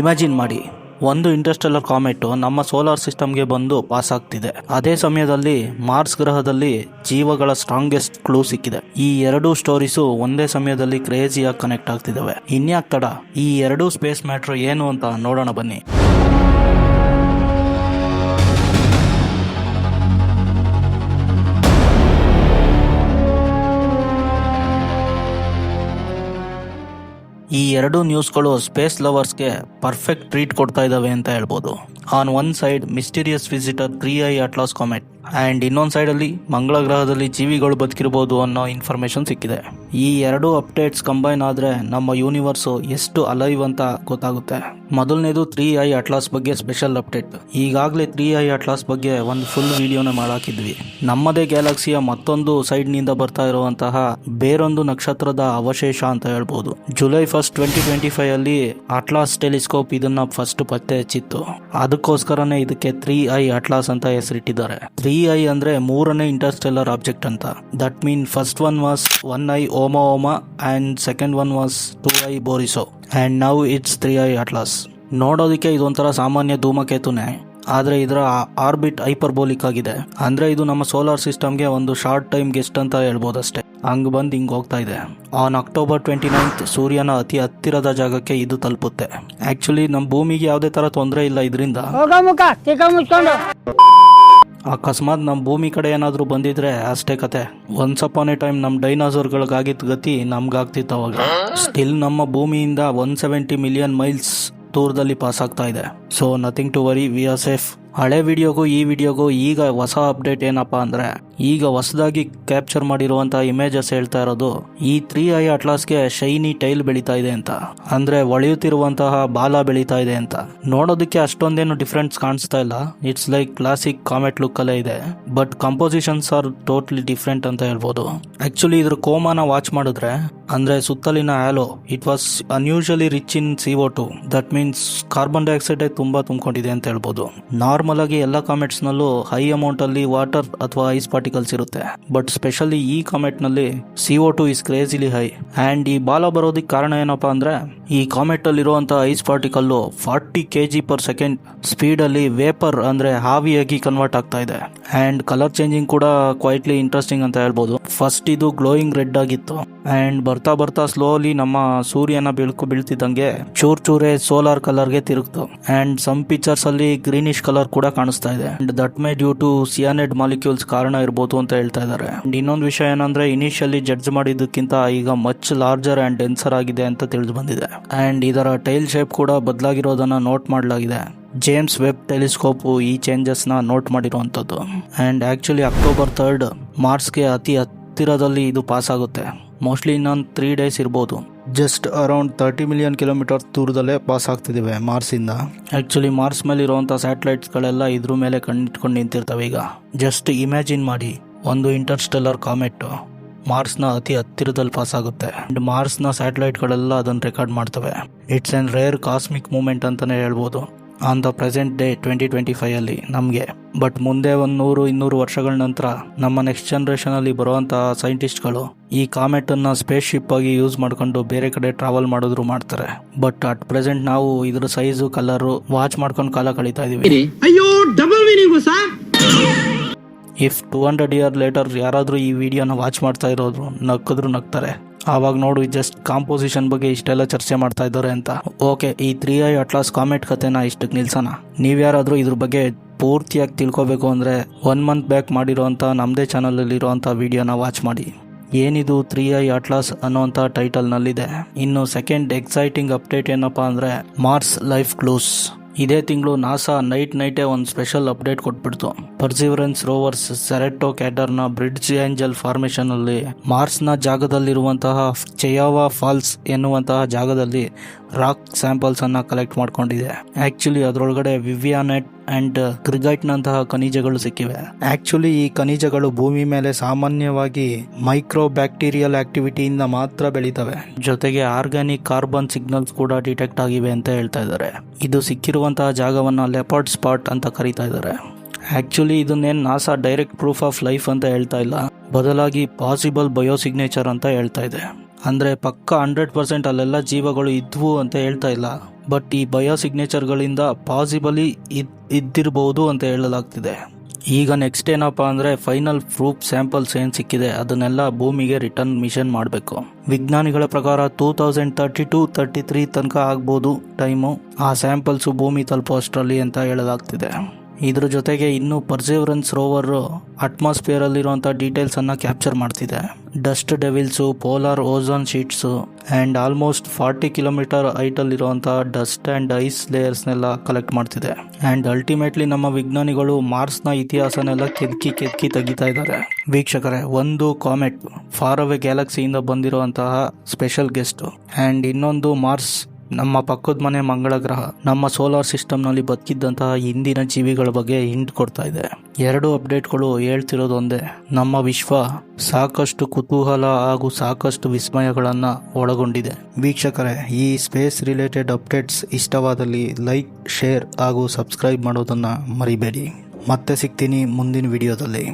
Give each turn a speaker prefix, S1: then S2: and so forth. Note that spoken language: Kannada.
S1: ಇಮ್ಯಾಜಿನ್ ಮಾಡಿ, ಒಂದು ಇಂಟರ್ಸ್ಟೆಲ್ಲರ್ ಕಾಮೆಟು ನಮ್ಮ ಸೋಲಾರ್ ಸಿಸ್ಟಮ್ಗೆ ಬಂದು ಪಾಸ್ ಆಗ್ತಿದೆ. ಅದೇ ಸಮಯದಲ್ಲಿ ಮಾರ್ಸ್ ಗ್ರಹದಲ್ಲಿ ಜೀವಗಳ ಸ್ಟ್ರಾಂಗೆಸ್ಟ್ ಕ್ಲೂ ಸಿಕ್ಕಿದೆ. ಈ ಎರಡೂ ಸ್ಟೋರೀಸು ಒಂದೇ ಸಮಯದಲ್ಲಿ ಕ್ರೇಜಿಯಾಗಿ ಕನೆಕ್ಟ್ ಆಗ್ತಿದ್ದಾವೆ. ಇನ್ಯಾಕ್ ತಡ? ಈ ಎರಡೂ ಸ್ಪೇಸ್ ಮ್ಯಾಟ್ರ್ ಏನು ಅಂತ ನೋಡೋಣ ಬನ್ನಿ. ಈ ಎರಡು ನ್ಯೂಸ್ಗಳು ಸ್ಪೇಸ್ ಲವರ್ಸ್ಗೆ ಪರ್ಫೆಕ್ಟ್ ಟ್ರೀಟ್ ಕೊಡ್ತಾ ಇದ್ದಾವೆ ಅಂತ ಹೇಳ್ಬೋದು. On one side mysterious visitor three I Atlas comet and ಇನ್ನೊಂದು ಸೈಡಲ್ಲಿ ಮಂಗಳ ಗ್ರಹದಲ್ಲಿ ಜೀವಿಗಳು ಬದುಕಿರ್ಬೋದು ಅನ್ನೋ ಇನ್ಫಾರ್ಮೇಷನ್ ಸಿಕ್ಕಿದೆ. ಈ ಎರಡು ಅಪ್ಡೇಟ್ಸ್ ಕಂಬೈನ್ ಆದರೆ ನಮ್ಮ ಯೂನಿವರ್ಸು ಎಷ್ಟು ಅಲೈವ್ ಅಂತ ಗೊತ್ತಾಗುತ್ತೆ. ಮೊದಲನೇದು ತ್ರೀ ಐ ಅಟ್ಲಾಸ್ ಬಗ್ಗೆ ಸ್ಪೆಷಲ್ ಅಪ್ಡೇಟ್ ಈಗಾಗಲೇ ತ್ರೀ ಐ ಅಟ್ಲಾಸ್ ಬಗ್ಗೆ ಒಂದು ಫುಲ್ ವಿಡಿಯೋನ ಮಾಡಾಕಿದ್ವಿ. ನಮ್ಮದೇ ಗ್ಯಾಲಕ್ಸಿಯ ಮತ್ತೊಂದು ಸೈಡ್ನಿಂದ ಬರ್ತಾ ಇರುವಂತಹ ಬೇರೊಂದು ನಕ್ಷತ್ರದ ಅವಶೇಷ ಅಂತ ಹೇಳ್ಬೋದು. July first twenty twenty five Atlas telescope ಇದನ್ನ ಫಸ್ಟ್ ಪತ್ತೆ ಹಚ್ಚಿತ್ತು. ಅದಕ್ಕೋಸ್ಕರನೇ ಇದಕ್ಕೆ ತ್ರೀ ಐ ಅಟ್ಲಾಸ್ ಅಂತ ಹೆಸರಿಟ್ಟಿದ್ದಾರೆ. ತ್ರೀ ಐ ಅಂದ್ರೆ ಮೂರನೇ ಇಂಟರ್ಸ್ಟೆಲ್ಲರ್ ಆಬ್ಜೆಕ್ಟ್ ಅಂತ. That mean first one was one I Oumuamua and second one was two I Borisov and now it's three I Atlas ನೋಡೋದಕ್ಕೆ ಇದೊಂಥರ ಸಾಮಾನ್ಯ ಧೂಮಕೇತುನೇ. ಆದರೆ ಇದರ ಆರ್ಬಿಟ್ ಹೈಪರ್ಬೋಲಿಕ್ ಆಗಿದೆ. ಅಂದ್ರೆ ಇದು ನಮ್ಮ ಸೋಲಾರ್ ಸಿಸ್ಟಮ್ಗೆ ಒಂದು ಶಾರ್ಟ್ ಟೈಮ್ ಗೆಸ್ಟ್ ಅಂತ ಹೇಳ್ಬೋದು ಅಷ್ಟೇ ಹಂಗ್ ಬಂದು ಹಿಂಗ್ ಹೋಗ್ತಾ ಇದೆ. ಆನ್ ಅಕ್ಟೋಬರ್ ಟ್ವೆಂಟಿ ನೈನ್ತ್ ಸೂರ್ಯನ ಅತಿ ಹತ್ತಿರದ ಜಾಗಕ್ಕೆ ಇದು ತಲುಪುತ್ತೆ. ಆಕ್ಚುಲಿ ನಮ್ಮ ಭೂಮಿಗೆ ಯಾವುದೇ ತರ ತೊಂದರೆ ಇಲ್ಲ ಇದರಿಂದ. ಅಕಸ್ಮಾತ್ ನಮ್ಮ ಭೂಮಿ ಕಡೆ ಏನಾದರೂ ಬಂದಿದ್ರೆ ಅಷ್ಟೇ ಕತೆ. ಒನ್ಸ್ ಅಪಾನ್ ಎ ಟೈಮ್ ನಮ್ಮ ಡೈನಾಸೋರ್ಗಳಿಗಾಗಿದ್ದ ಗತಿ ನಮ್ಗಾಗ್ತಿತ್ತು ಅವಾಗ. ಸ್ಟಿಲ್ ನಮ್ಮ ಭೂಮಿಯಿಂದ ಒನ್ ಸೆವೆಂಟಿ ಮಿಲಿಯನ್ ಮೈಲ್ಸ್ ದೂರದಲ್ಲಿ ಪಾಸ್ ಆಗ್ತಾ ಇದೆ. So nothing to worry we are safe ಹಳೆ ವಿಡಿಯೋಗೂ ಈ ವಿಡಿಯೋಗೂ ಈಗ ಹೊಸ ಅಪ್ಡೇಟ್ ಏನಪ್ಪಾ ಅಂದ್ರೆ ಈಗ ಹೊಸದಾಗಿ ಕ್ಯಾಪ್ಚರ್ ಮಾಡಿರುವಂತಹ ಇಮೇಜಸ್ ಹೇಳ್ತಾ ಇರೋದು, ಈ ತ್ರೀ ಐ ಅಟ್ಲಾಸ್ಗೆ ಶೈನಿ ಟೈಲ್ ಬೆಳೀತಾ ಇದೆ ಅಂತ. ಅಂದ್ರೆ ಒಳೆಯುತ್ತಿರುವಂತಹ ಬಾಲ ಬೆಳೀತಾ ಇದೆ ಅಂತ. ನೋಡೋದಕ್ಕೆ ಅಷ್ಟೊಂದೇನು ಡಿಫ್ರೆನ್ಸ್ ಕಾಣಿಸ್ತಾ ಇಲ್ಲ. It's like classic comet look ಅಲ್ಲೇ ಇದೆ. But compositions are totally different ಅಂತ ಹೇಳ್ಬೋದು. ಆಕ್ಚುಲಿ ಇದ್ರ ಕೋಮಾನ ವಾಚ್ ಮಾಡಿದ್ರೆ, ಅಂದ್ರೆ ಸುತ್ತಲಿನ halo it was unusually rich in C O two that means carbon dioxide ತುಂಬಾ ತುಂಬಿಕೊಂಡಿದೆ ಅಂತ ಹೇಳ್ಬೋದು. ನಾರ್ಮಲ್ ಆಗಿ ಎಲ್ಲ ಕಾಮೆಟ್ಸ್ ನಲ್ಲೂ ಹೈ ಅಮೌಂಟ್ ಅಲ್ಲಿ ವಾಟರ್ ಅಥವಾ ಐಸ್ ಪಾರ್ಟಿಕಲ್ಸ್ ಇರುತ್ತೆ. ಬಟ್ ಸ್ಪೆಷಲಿ ಈ ಕಾಮೆಟ್ನಲ್ಲಿ C O two is crazily high and ಈ ಬಾಲ ಬರೋದಕ್ಕೆ ಕಾರಣ ಏನಪ್ಪಾ ಅಂದ್ರೆ, ಈ ಕಾಮೆಟ್ ಅಲ್ಲಿ ಇರುವಂತ ice particle forty K G per second speed ಅಲ್ಲಿ ವೇಪರ್ ಅಂದ್ರೆ ಹಾವಿಯಾಗಿ ಕನ್ವರ್ಟ್ ಆಗ್ತಾ ಇದೆ. ಅಂಡ್ ಕಲರ್ ಚೇಂಜಿಂಗ್ ಕೂಡ ಕ್ವೈಟ್ಲಿ ಇಂಟ್ರೆಸ್ಟಿಂಗ್ ಅಂತ ಹೇಳ್ಬೋದು. ಫಸ್ಟ್ ಇದು ಗ್ಲೋಯಿಂಗ್ ರೆಡ್ ಆಗಿತ್ತು. ಅಂಡ್ ಬರ್ತಾ ಬರ್ತಾ ಸ್ಲೋಲಿ ನಮ್ಮ ಸೂರ್ಯನ ಬೆಳಕು ಬೀಳ್ತಿದ್ದಂಗೆ ಚೂರ್ ಚೂರೆ ಸೋಲಾರ್ ಕಲರ್ಗೆ ತಿರುಗ್ತು. ಅಂಡ್ ಸಮ್ ಪಿಕ್ಚರ್ಸ್ ಅಲ್ಲಿ ಗ್ರೀನಿಶ್ ಕಲರ್ ಕೂಡ ಕಾಣಿಸ್ತಾ ಇದೆ. And that may due to cyanide molecules ಕಾರಣ ಇರ್ಬೋದು ಅಂತ ಹೇಳ್ತಾ ಇದ್ದಾರೆ. ಅಂಡ್ ಇನ್ನೊಂದು ವಿಷಯ ಏನಂದ್ರೆ ಇನಿಷಿಯಲಿ ಜಡ್ಜ್ ಮಾಡಿದ್ದಕ್ಕಿಂತ ಈಗ ಮಚ್ ಲಾರ್ಜರ್ ಅಂಡ್ ಡೆನ್ಸರ್ ಆಗಿದೆ ಅಂತ ತಿಳಿದು ಬಂದಿದೆ. ಅಂಡ್ ಇದರ ಟೈಲ್ ಶೇಪ್ ಕೂಡ ಬದಲಾಗಿರೋದನ್ನ ನೋಟ್ ಮಾಡಲಾಗಿದೆ. ಜೇಮ್ಸ್ ವೆಬ್ ಟೆಲಿಸ್ಕೋಪ್ ಈ ಚೇಂಜಸ್ನ ನೋಟ್ ಮಾಡಿರುವಂತದ್ದು ಅಂಡ್ ಆಕ್ಚುಲಿ ಅಕ್ಟೋಬರ್ ಥರ್ಡ್ ಮಾರ್ಸ್ಗೆ ಅತಿ ಹತ್ತಿರದಲ್ಲಿ ಇದು ಪಾಸ್ ಆಗುತ್ತೆ. ಮೋಸ್ಟ್ಲಿ ಇನ್ನೊಂದು ತ್ರೀ ಡೇಸ್ ಇರ್ಬೋದು. Just around thirty million kilometre ದೂರದಲ್ಲೇ pass ಆಗ್ತಿದ್ದೀವಿ ಮಾರ್ಸಿಂದ ಆ್ಯಕ್ಚುಲಿ ಮಾರ್ಸ್ ಮೇಲೆ ಇರುವಂಥ ಸ್ಯಾಟಲೈಟ್ಸ್ಗಳೆಲ್ಲ ಇದ್ರ ಮೇಲೆ ಕಣ್ಣಿಟ್ಕೊಂಡು ನಿಂತಿರ್ತವೆ ಈಗ. ಜಸ್ಟ್ ಇಮ್ಯಾಜಿನ್ ಮಾಡಿ ಒಂದು ಇಂಟರ್ಸ್ಟೆಲ್ಲರ್ ಕಾಮೆಟ್ ಮಾರ್ಸ್ನ ಅತಿ ಹತ್ತಿರದಲ್ಲಿ ಪಾಸ್ ಆಗುತ್ತೆ. ಅಂಡ್ ಮಾರ್ಸ್ನ ಸ್ಯಾಟಲೈಟ್ಗಳೆಲ್ಲ ಅದನ್ನು ರೆಕಾರ್ಡ್ ಮಾಡ್ತವೆ. It's and rare cosmic moment ಅಂತಲೇ ಹೇಳ್ಬೋದು. On the present day twenty twenty ಫೈವಲ್ಲಿ ನಮಗೆ. ಬಟ್ ಮುಂದೆ ಒಂದು ನೂರು ಇನ್ನೂರು ವರ್ಷಗಳ ನಂತರ ನಮ್ಮ ನೆಕ್ಸ್ಟ್ ಜನ್ರೇಷನಲ್ಲಿ ಅಲ್ಲಿ ಬರುವಂತಹ ಸೈಂಟಿಸ್ಟ್ಗಳು ಈ ಕಾಮೆಟ್ ಅನ್ನ ಸ್ಪೇಸ್ ಶಿಪ್ ಆಗಿ ಯೂಸ್ ಮಾಡ್ಕೊಂಡು ಬೇರೆ ಕಡೆ ಟ್ರಾವೆಲ್ ಮಾಡಿದ್ರು ಮಾಡ್ತಾರೆ. ಬಟ್ ಅಟ್ ಪ್ರೆಸೆಂಟ್ ನಾವು ಇದ್ರ ಸೈಜು ಕಲರು ವಾಚ್ ಮಾಡ್ಕೊಂಡು ಕಾಲ ಕಳೀತಾ ಇದೀವಿ.
S2: ಅಯ್ಯೋ double
S1: if two hundred year later ಯಾರಾದರೂ ಈ ವಿಡಿಯೋನ ವಾಚ್ ಮಾಡ್ತಾ ಇರೋದ್ರು ನಕ್ಕಿದ್ರು ನಗ್ತಾರೆ ಆವಾಗ ನೋಡು ಜಸ್ಟ್ ಕಾಂಪೋಸಿಷನ್ ಬಗ್ಗೆ ಇಷ್ಟೆಲ್ಲ ಚರ್ಚೆ ಮಾಡ್ತಾ ಇದ್ದಾರೆ ಅಂತ. ಓಕೆ ಈ ತ್ರೀ ಐ ಅಟ್ಲಾಸ್ ಕಾಮೆಟ್ ಕತೆನ ಇಷ್ಟಕ್ಕೆ ನಿಲ್ಸೋಣ. ನೀವ್ಯಾರಾದರೂ ಇದ್ರ ಬಗ್ಗೆ ಪೂರ್ತಿಯಾಗಿ ತಿಳ್ಕೊಬೇಕು ಅಂದರೆ ಒನ್ ಮಂತ್ ಬ್ಯಾಕ್ ಮಾಡಿರೋಂಥ ನಮ್ಮದೇ ಚಾನಲಲ್ಲಿರುವಂಥ ವಿಡಿಯೋನ ವಾಚ್ ಮಾಡಿ. ಏನಿದು ತ್ರೀ ಐ ಅಟ್ಲಾಸ್ ಅನ್ನೋಂಥ ಟೈಟಲ್ನಲ್ಲಿದೆ ಇನ್ನು ಸೆಕೆಂಡ್ ಎಕ್ಸೈಟಿಂಗ್ ಅಪ್ಡೇಟ್ ಏನಪ್ಪ ಅಂದರೆ ಮಾರ್ಸ್ ಲೈಫ್ ಕ್ಲೂಸ್ ಇದೇ ತಿಂಗಳು ನಾಸಾ ನೈಟ್ ನೈಟೇ ಒಂದು ಸ್ಪೆಷಲ್ ಅಪ್ಡೇಟ್ ಕೊಟ್ಬಿಡ್ತು. ಪರ್ಸಿವರೆನ್ಸ್ ರೋವರ್ಸ್ ಸೆರೆಟೋ ಕ್ಯಾಟರ್ನ ಬ್ರಿಡ್ಜ್ ಏಂಜಲ್ ಫಾರ್ಮೇಶನ್ ಅಲ್ಲಿ ಮಾರ್ಸ್ನ ಜಾಗದಲ್ಲಿರುವಂತಹ ಚಯಾವಾ ಫಾಲ್ಸ್ ಎನ್ನುವಂತಹ ಜಾಗದಲ್ಲಿ ರಾಕ್ ಸ್ಯಾಂಪಲ್ಸ್ ಅನ್ನ ಕಲೆಕ್ಟ್ ಮಾಡ್ಕೊಂಡಿದೆ. ಆಕ್ಚುಲಿ ಅದರೊಳಗಡೆ ವಿವಿಯಾನೆಟ್ ಅಂಡ್ ಕ್ರಿಗೈಟ್ ನಂತಹ ಖನಿಜಗಳು ಸಿಕ್ಕಿವೆ. ಆಕ್ಚುಲಿ ಈ ಖನಿಜಗಳು ಭೂಮಿ ಮೇಲೆ ಸಾಮಾನ್ಯವಾಗಿ ಮೈಕ್ರೋ ಬ್ಯಾಕ್ಟೀರಿಯಲ್ ಆಕ್ಟಿವಿಟಿಯಿಂದ ಮಾತ್ರ ಬೆಳೀತವೆ. ಜೊತೆಗೆ ಆರ್ಗ್ಯಾನಿಕ್ ಕಾರ್ಬನ್ ಸಿಗ್ನಲ್ಸ್ ಕೂಡ ಡಿಟೆಕ್ಟ್ ಆಗಿವೆ ಅಂತ ಹೇಳ್ತಾ ಇದ್ದಾರೆ. ಇದು ಸಿಕ್ಕಿರುವಂತಹ ಜಾಗವನ್ನ ಲೆಪರ್ಡ್ ಸ್ಪಾಟ್ ಅಂತ ಕರೀತಾ ಇದ್ದಾರೆ. ಆಕ್ಚುಲಿ ಇದನ್ನೇನು NASA direct proof of life ಅಂತ ಹೇಳ್ತಾ ಇಲ್ಲ. ಬದಲಾಗಿ ಪಾಸಿಬಲ್ ಬಯೋಸಿಗ್ನೇಚರ್ ಅಂತ ಹೇಳ್ತಾ ಇದೆ. ಅಂದರೆ ಪಕ್ಕ ಹಂಡ್ರೆಡ್ ಪರ್ಸೆಂಟ್ ಅಲ್ಲೆಲ್ಲ ಜೀವಗಳು ಇದ್ವು ಅಂತ ಹೇಳ್ತಾ ಇಲ್ಲ. ಬಟ್ ಈ ಬಯೋ ಸಿಗ್ನೇಚರ್ಗಳಿಂದ ಪಾಸಿಬಲಿ ಇದ್ ಇದ್ದಿರಬಹುದು ಅಂತ ಹೇಳಲಾಗ್ತಿದೆ. ಈಗ ನೆಕ್ಸ್ಟ್ ಏನಪ್ಪ ಅಂದರೆ ಫೈನಲ್ ಪ್ರೂಫ್ ಸ್ಯಾಂಪಲ್ಸ್ ಏನು ಸಿಕ್ಕಿದೆ, ಅದನ್ನೆಲ್ಲ ಭೂಮಿಗೆ ರಿಟರ್ನ್ ಮಿಷನ್ ಮಾಡಬೇಕು. ವಿಜ್ಞಾನಿಗಳ ಪ್ರಕಾರ two thousand thirty to thirty three ತನಕ ಆಗ್ಬೋದು ಟೈಮು. ಆ ಸ್ಯಾಂಪಲ್ಸು ಭೂಮಿ ತಲುಪೋ ಅಷ್ಟರಲ್ಲಿ ಅಂತ ಹೇಳಲಾಗ್ತಿದೆ. ಇದ್ರ ಜೊತೆಗೆ ಇನ್ನೂ ಪರ್ಸೇವರೆನ್ಸ್ ರೋವರ್ ಅಟ್ಮಾಸ್ಫಿಯರ್ ಡೀಟೇಲ್ಸನ್ನು ಕ್ಯಾಪ್ಚರ್ ಮಾಡ್ತಿದೆ. Dust devils polar ozone sheets and almost forty kilometre ಹೈಟಲ್ಲಿರುವಂಥ dust and ice ಲೇಯರ್ಸ್ನೆಲ್ಲ ಕಲೆಕ್ಟ್ ಮಾಡ್ತಿದೆ. ಆ್ಯಂಡ್ ಅಲ್ಟಿಮೇಟ್ಲಿ ನಮ್ಮ ವಿಜ್ಞಾನಿಗಳು ಮಾರ್ಸ್ನ ಇತಿಹಾಸನೆಲ್ಲ ಕೆದಕಿ ಕೆದಕಿ ತೆಗಿತಾ ಇದ್ದಾರೆ. ವೀಕ್ಷಕರೇ, ಒಂದು ಕಾಮೆಟ್ ಫಾರ್ ಅವೇ ಗ್ಯಾಲಕ್ಸಿಯಿಂದ ಬಂದಿರುವಂತಹ ಸ್ಪೆಷಲ್ ಗೆಸ್ಟ್ ಆ್ಯಂಡ್ ಇನ್ನೊಂದು ಮಾರ್ಸ್ ನಮ್ಮ ಪಕ್ಕದ ಮನೆ ಮಂಗಳ ಗ್ರಹ ನಮ್ಮ ಸೋಲಾರ್ ಸಿಸ್ಟಮ್ನಲ್ಲಿ ಬದುಕಿದ್ದಂತಹ ಹಿಂದಿನ ಜೀವಿಗಳ ಬಗ್ಗೆ ಹಿಂಟ್ ಕೊಡ್ತಾ ಇದೆ. ಎರಡು ಅಪ್ಡೇಟ್ಗಳು ಹೇಳ್ತಿರೋದು ಒಂದೇ. ನಮ್ಮ ವಿಶ್ವ ಸಾಕಷ್ಟು ಕುತೂಹಲ ಹಾಗೂ ಸಾಕಷ್ಟು ವಿಸ್ಮಯಗಳನ್ನು ಒಳಗೊಂಡಿದೆ. ವೀಕ್ಷಕರೇ, ಈ ಸ್ಪೇಸ್ ರಿಲೇಟೆಡ್ ಅಪ್ಡೇಟ್ಸ್ ಇಷ್ಟವಾದಲ್ಲಿ ಲೈಕ್ ಶೇರ್ ಹಾಗೂ ಸಬ್ಸ್ಕ್ರೈಬ್ ಮಾಡೋದನ್ನು ಮರಿಬೇಡಿ. ಮತ್ತೆ ಸಿಗ್ತೀನಿ ಮುಂದಿನ ವಿಡಿಯೋದಲ್ಲಿ